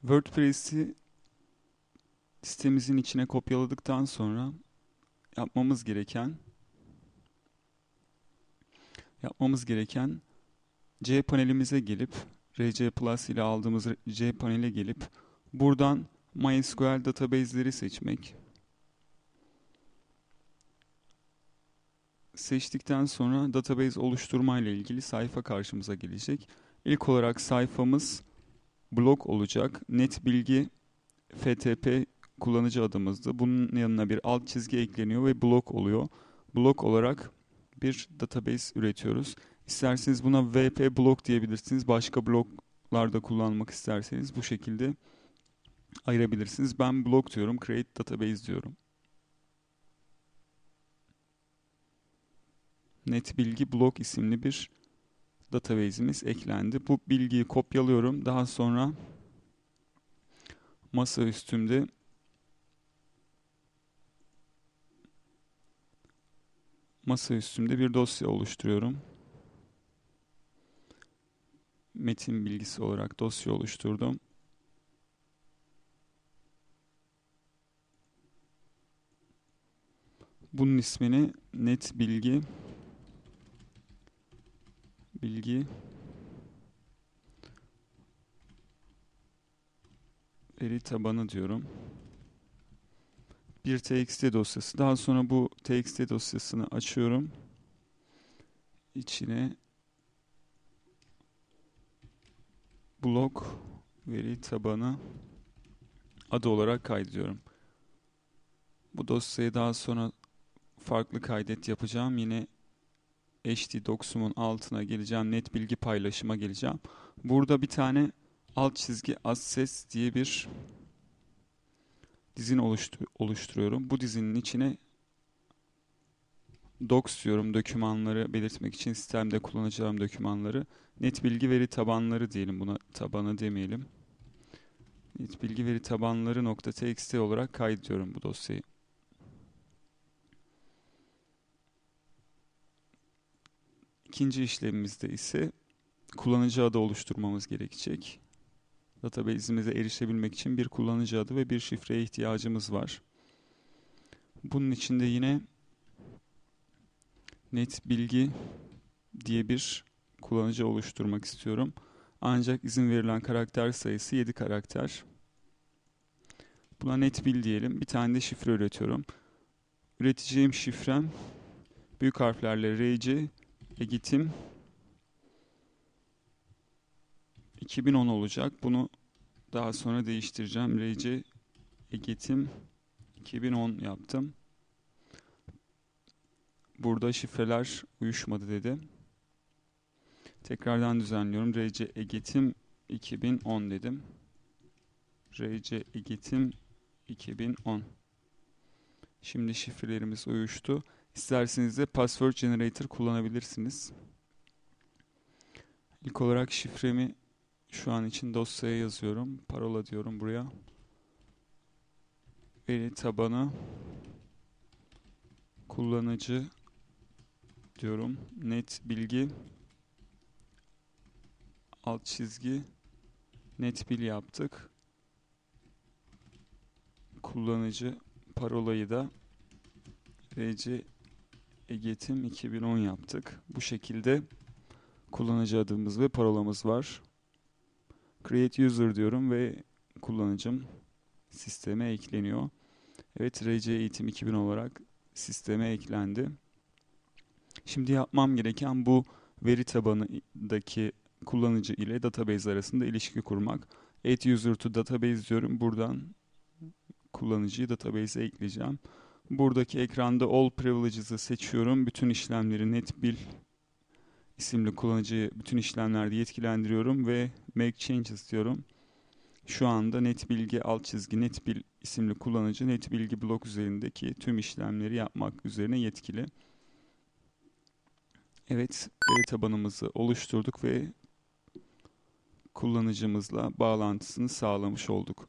WordPress'i sitemizin içine kopyaladıktan sonra yapmamız gereken yapmamız gereken C panelimize gelip RC Plus ile aldığımız C panele gelip buradan MySQL database'leri seçmek. Seçtikten sonra database oluşturma ile ilgili sayfa karşımıza gelecek. İlk olarak sayfamız blog olacak. Net bilgi FTP kullanıcı adımızdı. Bunun yanına bir alt çizgi ekleniyor ve blog oluyor. Blog olarak bir database üretiyoruz. İsterseniz buna VP blog diyebilirsiniz. Başka bloklarda kullanmak isterseniz bu şekilde ayırabilirsiniz. Ben blog diyorum, create database diyorum. Net bilgi blog isimli bir database'imiz eklendi. Bu bilgiyi kopyalıyorum. Daha sonra masa üstümde masa üstümde bir dosya oluşturuyorum. Metin bilgisi olarak dosya oluşturdum. Bunun ismini net bilgi bilgi veri tabanı diyorum. Bir txt dosyası. Daha sonra bu txt dosyasını açıyorum. İçine blok veri tabanı adı olarak kaydediyorum. Bu dosyayı daha sonra farklı kaydet yapacağım. Yine HD Docsum'un altına geleceğim. Net bilgi paylaşıma geleceğim. Burada bir tane alt çizgi access diye bir dizin oluşturuyorum. Bu dizinin içine docs diyorum dokümanları belirtmek için sistemde kullanacağım dokümanları. Net bilgi veri tabanları diyelim buna tabanı demeyelim. Net bilgi veri tabanları nokta txt olarak kaydediyorum bu dosyayı. İkinci işlemimizde ise kullanıcı adı oluşturmamız gerekecek. Database'imize erişebilmek için bir kullanıcı adı ve bir şifreye ihtiyacımız var. Bunun için de yine net bilgi diye bir kullanıcı oluşturmak istiyorum. Ancak izin verilen karakter sayısı 7 karakter. Buna net bil diyelim. Bir tane de şifre üretiyorum. Üreteceğim şifrem büyük harflerle RC Egitim 2010 olacak. Bunu daha sonra değiştireceğim. RC Egitim 2010 yaptım. Burada şifreler uyuşmadı dedi. Tekrardan düzenliyorum. RC Egetim 2010 dedim. RC Egetim 2010. Şimdi şifrelerimiz uyuştu. İsterseniz de password generator kullanabilirsiniz. İlk olarak şifremi şu an için dosyaya yazıyorum. Parola diyorum buraya. Veri tabanı kullanıcı diyorum. Net bilgi alt çizgi net bil yaptık. Kullanıcı parolayı da RC Egetim 2010 yaptık. Bu şekilde kullanıcı adımız ve parolamız var. Create User diyorum ve kullanıcım sisteme ekleniyor. Evet RC Eğitim 2000 olarak sisteme eklendi. Şimdi yapmam gereken bu veri tabanındaki kullanıcı ile database arasında ilişki kurmak. Add user to database diyorum. Buradan kullanıcıyı database'e ekleyeceğim. Buradaki ekranda All Privileges'ı seçiyorum. Bütün işlemleri net bil isimli kullanıcıyı bütün işlemlerde yetkilendiriyorum ve Make Changes diyorum. Şu anda net bilgi alt çizgi net bil isimli kullanıcı net bilgi blok üzerindeki tüm işlemleri yapmak üzerine yetkili. Evet, veri tabanımızı oluşturduk ve kullanıcımızla bağlantısını sağlamış olduk.